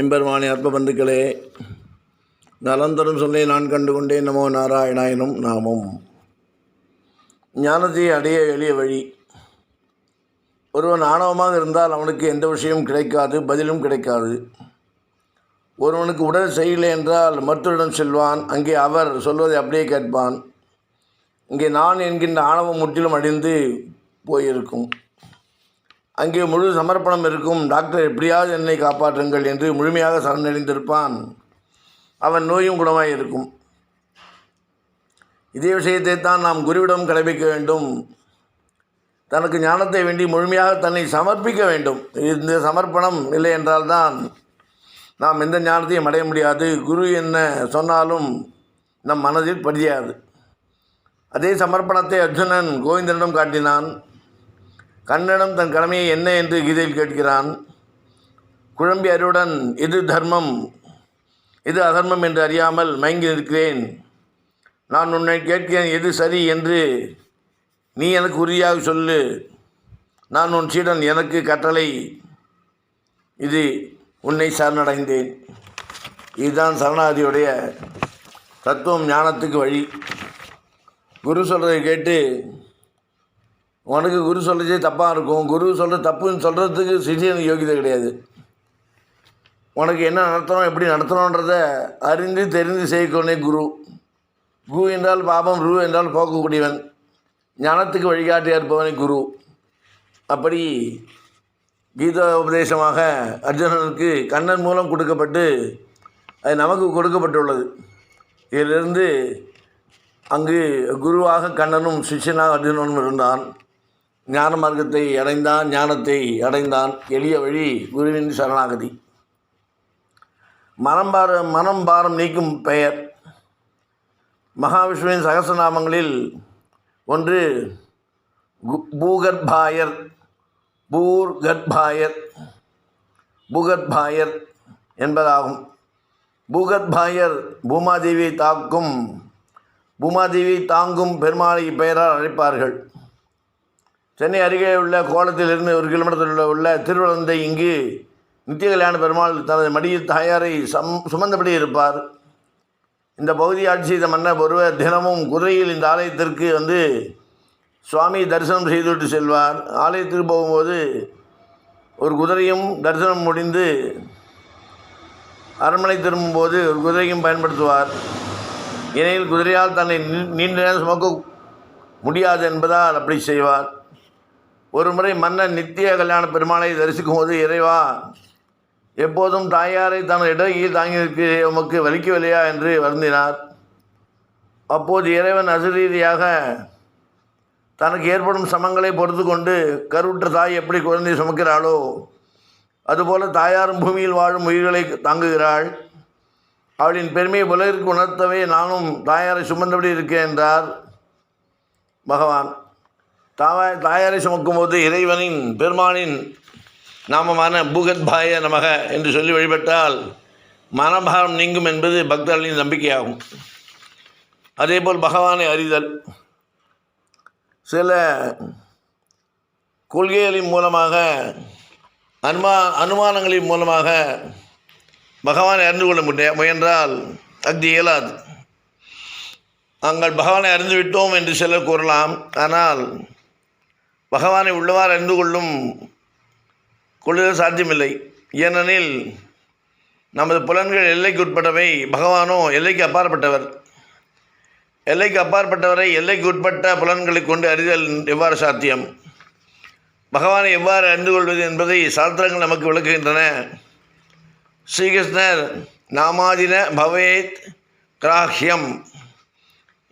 எம்பெருமானி அற்ப பந்துக்களே நலந்தரும் சொல்லி நான் கண்டு கொண்டேன் நமோ நாராயணாயனும் நாமும். ஞானத்தை அடைய எளிய வழி. ஒருவன் ஆணவமாக இருந்தால் அவனுக்கு எந்த விஷயமும் கிடைக்காது பதிலும் கிடைக்காது. ஒருவனுக்கு உடல் செய்யலை என்றால் மருத்துவரிடம் செல்வான். அங்கே அவர் சொல்வதை அப்படியே கேட்பான். இங்கே நான் என்கின்ற ஆணவம் முற்றிலும் அழிந்து போயிருக்கும். அங்கே முழு சமர்ப்பணம் இருக்கும். டாக்டர் எப்படியாவது என்னை காப்பாற்றுங்கள் என்று முழுமையாக சரணடைந்திருப்பான். அவன் நோயும் குணமாய் இருக்கும். இதே விஷயத்தை தான் நாம் குருவிடம் கடைபிடிக்க வேண்டும். தனக்கு ஞானத்தை வேண்டி முழுமையாக தன்னை சமர்ப்பிக்க வேண்டும். இந்த சமர்ப்பணம் இல்லை என்றால்தான் நாம் எந்த ஞானத்தையும் அடைய முடியாது. குரு என்ன சொன்னாலும் நம் மனதில் பதியாது. அதே சமர்ப்பணத்தை அர்ஜுனன் கோவிந்தனிடம் காட்டினான். கண்ணனிடம் தன் கடமையை என்ன என்று கீதையில் கேட்கிறான். குழம்பி அறிவுடன் இது தர்மம் இது அதர்மம் என்று அறியாமல் மயங்கி நிற்கிறேன். நான் உன்னை கேட்கிறேன் எது சரி என்று நீ எனக்கு உறுதியாக சொல்லு. நான் உன் சீடன் எனக்கு கட்டளை. இது உன்னை சரணடைந்தேன். இதுதான் சரணாதியுடைய தத்துவம் ஞானத்துக்கு வழி. குரு சொல்கிறதை கேட்டு உனக்கு குரு சொல்கிறதே தப்பாக இருக்கும். குரு சொல்கிற தப்புன்னு சொல்கிறதுக்கு சிஷியனுக்கு யோகியதை கிடையாது. உனக்கு என்ன நடத்தணும் எப்படி நடத்தணுன்றத அறிந்து தெரிந்து செய்யக்கொண்டே குரு. குரு என்றால் பாபம் ரூ என்றால் போக்கக்கூடியவன். ஞானத்துக்கு வழிகாட்டியாக இருப்பவனே குரு. அப்படி கீதா உபதேசமாக அர்ஜுனனுக்கு கண்ணன் மூலம் கொடுக்கப்பட்டு அது நமக்கு கொடுக்கப்பட்டுள்ளது. இதிலிருந்து அங்கு குருவாக கண்ணனும் சிஷ்யனாக அர்ஜுனனும் இருந்தான். ஞான மார்க்கத்தை அடைந்தான் ஞானத்தை அடைந்தான். எளிய வழி குருவின் சரணாகதி. மனம் பார மனம் பாரம் நீக்கும் பெயர். மகாவிஷ்ணுவின் சகசநாமங்களில் ஒன்று கு- பூகர்பாயர் பூர்கர்பாயர் பூகர்பாயர் என்பதாகும். பூகர்பாயர் பூமாதேவியை தாக்கும் பூமாதேவியை தாங்கும் பெருமாளை இப்பெயரால் அழைப்பார்கள். சென்னை அருகே உள்ள கோலத்திலிருந்து ஒரு கிலோமீட்டரில் உள்ள திருவளந்தை இங்கு நித்திய கல்யாண பெருமாள் தனது மடியில் தாயாரை சம் சுமந்தபடி இருப்பார். இந்த பகுதி ஆட்சி செய்த மன்னர் ஒருவர் தினமும் குதிரையில் இந்த ஆலயத்திற்கு வந்து சுவாமி தரிசனம் செய்துவிட்டு செல்வார். ஆலயத்திற்கு போகும்போது ஒரு குதிரையும் தரிசனம் முடிந்து அரண்மனை திரும்பும்போது ஒரு குதிரையும் பயன்படுத்துவார். இணையில் குதிரையால் தன்னை நீண்ட நேரம் சுமக்க முடியாது என்பதால் அப்படி செய்வார். ஒரு முறை மன்னன் நித்திய கல்யாண பெருமாளை தரிசிக்கும் போது இறைவா எப்போதும் தாயாரை தனது இடகையில் தாங்கி நிற்க உமக்கு வலிக்கவில்லையா? என்று வருந்தினார். அப்போது இறைவன் அசரீதியாக தனக்கு ஏற்படும் சமங்களை பொறுத்து கொண்டு கருவுற்ற தாய் எப்படி குழந்தை சுமக்கிறாளோ அதுபோல தாயாரும் பூமியில் வாழும் உயிர்களை தாங்குகிறாள். அவளின் பெருமையை உலகிற்கு உணர்த்தவே நானும் தாயாரை சுமந்தபடி இருக்கேன் என்றார் பகவான். தாவாய் தாயாரை சுமக்கும்போது இறைவனின் பெருமானின் நாமமான பூகத்பாய நமக என்று சொல்லி வழிபட்டால் மனபாரம் நீங்கும் என்பது பக்தர்களின் நம்பிக்கையாகும். அதேபோல் பகவானை அறிதல். சில கொள்கைகளின் மூலமாக அனுமா அனுமானங்களின் மூலமாக பகவானை அறிந்து கொள்ள முடிய முயன்றால் அக்தி இயலாது. நாங்கள் பகவானை அறிந்து விட்டோம் என்று சிலர் கூறலாம். ஆனால் பகவானை உள்ளவாறு அறிந்து கொள்ளும் கொள்ளுதல் சாத்தியமில்லை. ஏனெனில் நமது புலன்கள் எல்லைக்கு உட்பட்டவை பகவானோ எல்லைக்கு அப்பாற்பட்டவர். எல்லைக்கு அப்பாற்பட்டவரை எல்லைக்கு உட்பட்ட புலன்களை கொண்டு அறிதல் எவ்வாறு சாத்தியம்? பகவானை எவ்வாறு அறிந்து கொள்வது என்பதை சாஸ்திரங்கள் நமக்கு விளக்குகின்றன. ஸ்ரீகிருஷ்ணர் நாமாதின பவேத் கிராஹ்யம்.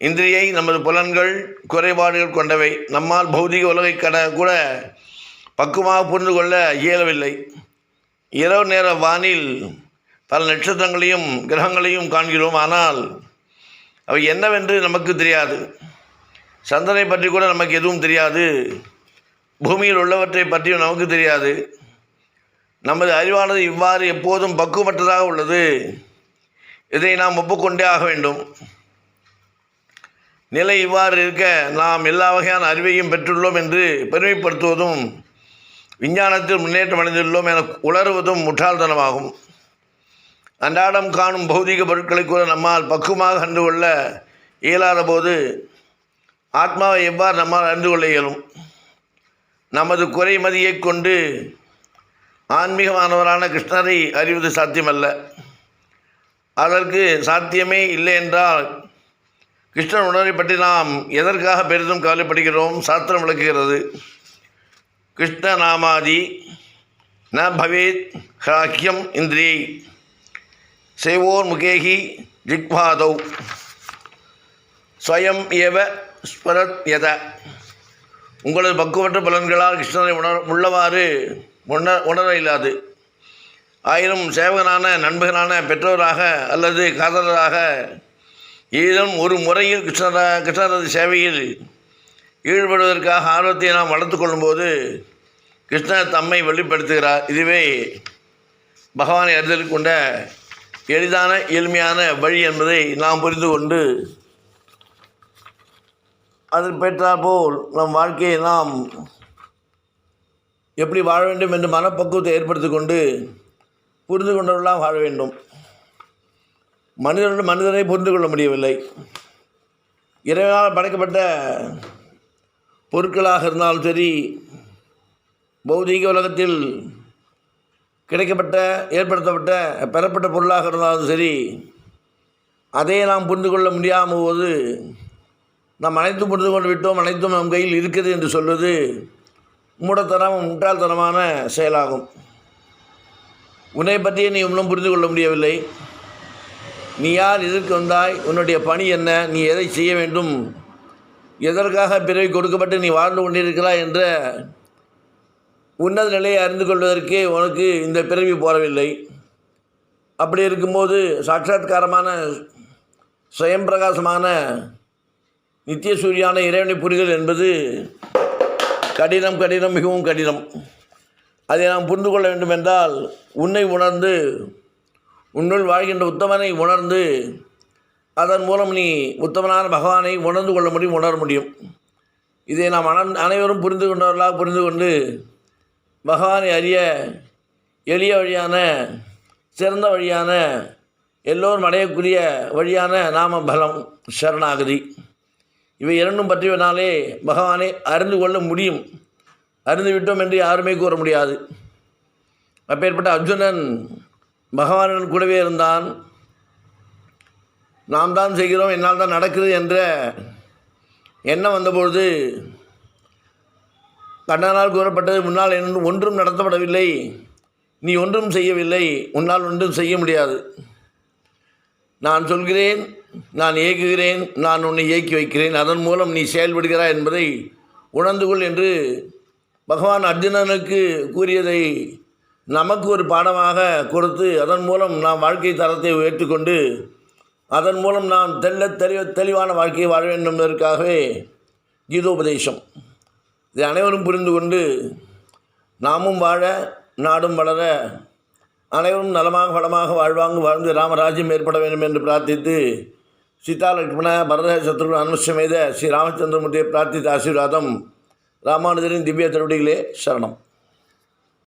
இந்திரியை நமது புலன்கள் குறைபாடுகள் கொண்டவை. நம்மால் பௌதிக உலகை கட கூட பக்குவமாக புரிந்து கொள்ள இயலவில்லை. இரவு நேர வானில் பல நட்சத்திரங்களையும் கிரகங்களையும் காண்கிறோம். ஆனால் அவை என்னவென்று நமக்கு தெரியாது. சந்தனை பற்றி கூட நமக்கு எதுவும் தெரியாது. பூமியில் உள்ளவற்றை பற்றியும் நமக்கு தெரியாது. நமது அறிவானது இவ்வாறு எப்போதும் பக்குவமற்றதாக உள்ளது. இதை நாம் ஒப்புக்கொண்டே ஆக வேண்டும். நிலை இவ்வாறு இருக்க நாம் எல்லா வகையான அறிவையும் பெற்றுள்ளோம் என்று பெருமைப்படுத்துவதும் விஞ்ஞானத்தில் முன்னேற்றம் அடைந்துள்ளோம் என உணர்வதும் முட்டாள்தனமாகும். அன்றாடம் காணும் பௌதிக பொருட்களை கூட நம்மால் பக்குவமாக அறிந்து கொள்ள இயலாத போது ஆத்மாவை எவ்வாறு நம்மால் அறிந்து கொள்ள இயலும்? நமது குறைமதியை கொண்டு ஆன்மீகமானவரான கிருஷ்ணரை அறிவது சாத்தியமல்ல. அதற்கு சாத்தியமே இல்லை என்றால் கிருஷ்ணன் உணர்வை பற்றி நாம் எதற்காக பெரிதும் கவலைப்படுகிறோம்? சாஸ்திரம் விளக்குகிறது. கிருஷ்ண நாமாதி ந பவேத் ஹாக்கியம் இந்திரியை. செய்வோர் முகேகி ஜிக்வாதௌ. ஸ்வயம் ஏவ ஸ்வரத் எத உங்களது பக்குவற்ற பலன்களால் கிருஷ்ணரை உணர் உள்ளவாறு உணர உணர இல்லாது ஆயினும் சேவகனான நண்பகனான பெற்றோராக அல்லது காதலராக ஏதும் ஒரு முறையில் கிருஷ்ணரா கிருஷ்ணரது சேவையில் ஈடுபடுவதற்காக ஆர்வத்தை நாம் வளர்த்து கொள்ளும்போது கிருஷ்ணர் தம்மை வெளிப்படுத்துகிறார். இதுவே பகவானை அறிதல் கொண்ட எளிதான எளிமையான வழி என்பதை நாம் புரிந்து கொண்டு அதில் பெற்றாற்போல் நம் வாழ்க்கையை நாம் எப்படி வாழ வேண்டும் என்று மனப்பக்குவத்தை ஏற்படுத்தி கொண்டு புரிந்து கொண்டவர்களாக வாழ வேண்டும். மனிதனுடன் மனிதனை புரிந்து கொள்ள முடியவில்லை. இறைவனால் படைக்கப்பட்ட பொருட்களாக இருந்தாலும் சரி பௌதீக உலகத்தில் கிடைக்கப்பட்ட ஏற்படுத்தப்பட்ட பெறப்பட்ட பொருளாக இருந்தாலும் சரி அதை நாம் புரிந்து கொள்ள முடியாமல் போது நாம் அனைத்தும் புரிந்து கொண்டு விட்டோம் அனைத்தும் நம் கையில் இருக்குது என்று சொல்வது மூடத்தனம் முட்டாள்தனமான செயலாகும். உன்னை பற்றியே நீ இன்னும் புரிந்து கொள்ள முடியவில்லை. நீ யார் எதற்கு வந்தாய்? உன்னுடைய பணி என்ன? நீ எதை செய்ய வேண்டும்? எதற்காக பிறவி கொடுக்கப்பட்டு நீ வாழ்ந்து கொண்டிருக்கிறாய் என்ற உன்னத நிலையை அறிந்து கொள்வதற்கே உனக்கு இந்த பிறவி போறவில்லை. அப்படி இருக்கும்போது சாட்சாத்காரமான சுயம் பிரகாசமான நித்திய சூரியான இறைவனை புரிதல் என்பது கடினம் கடினம் மிகவும் கடினம். அதை நாம் புரிந்து கொள்ள வேண்டும் என்றால் உன்னை உணர்ந்து உன்னுள் வாழ்கின்ற உத்தமனை உணர்ந்து அதன் மூலம் நீ உத்தமனான பகவானை உணர்ந்து கொள்ள முடியும் உணர முடியும். இதை நாம் அன அனைவரும் புரிந்து கொண்டவர்களாக புரிந்து கொண்டு பகவானை அறிய எளிய வழியான சிறந்த வழியான எல்லோரும் அடையக்கூடிய வழியான நாம பலம் சரணாகதி. இவை இரண்டும் பற்றியவனாலே பகவானை அறிந்து கொள்ள முடியும். அறிந்து விட்டோம் என்று யாருமே கூற முடியாது. அப்பேற்பட்ட அர்ஜுனன் பகவானுடன் கூடவே இருந்தான். நாம் தான் செய்கிறோம் என்னால் தான் நடக்குது என்ற எண்ணம் வந்தபொழுது கண்ணனால் கூறப்பட்டது முன்னால் ஒன்றும் நடத்தப்படவில்லை. நீ ஒன்றும் செய்யவில்லை. உன்னால் ஒன்றும் செய்ய முடியாது. நான் சொல்கிறேன் நான் இயக்குகிறேன் நான் உன்னை இயக்கி வைக்கிறேன். அதன் மூலம் நீ செயல்படுகிறாய் என்பதை உணர்ந்து கொள் என்று பகவான் அர்ஜுனனுக்கு கூறியதை நமக்கு ஒரு பாடமாக கொடுத்து அதன் மூலம் நாம் வாழ்க்கை தரத்தை உயர்த்திக்கொண்டு அதன் மூலம் நாம் தெள்ள தெளிவ தெளிவான வாழ்க்கையை வாழ வேண்டும் என்பதற்காகவே கீதோபதேசம் இதை அனைவரும் புரிந்து கொண்டு நாமும் வாழ நாடும் வளர அனைவரும் நலமாக வளமாக வாழ்வாங்க வாழ்ந்து ராமராஜ்யம் ஏற்பட வேண்டும் என்று பிரார்த்தித்து சீதா லட்சுமண பரத சத்ரு அனுஷமேத ஸ்ரீ ராமச்சந்திரமூர்த்தியை பிரார்த்தித்த ஆசீர்வாதம் ராமானுஜரின் திவ்ய திருவடிகளே சரணம்.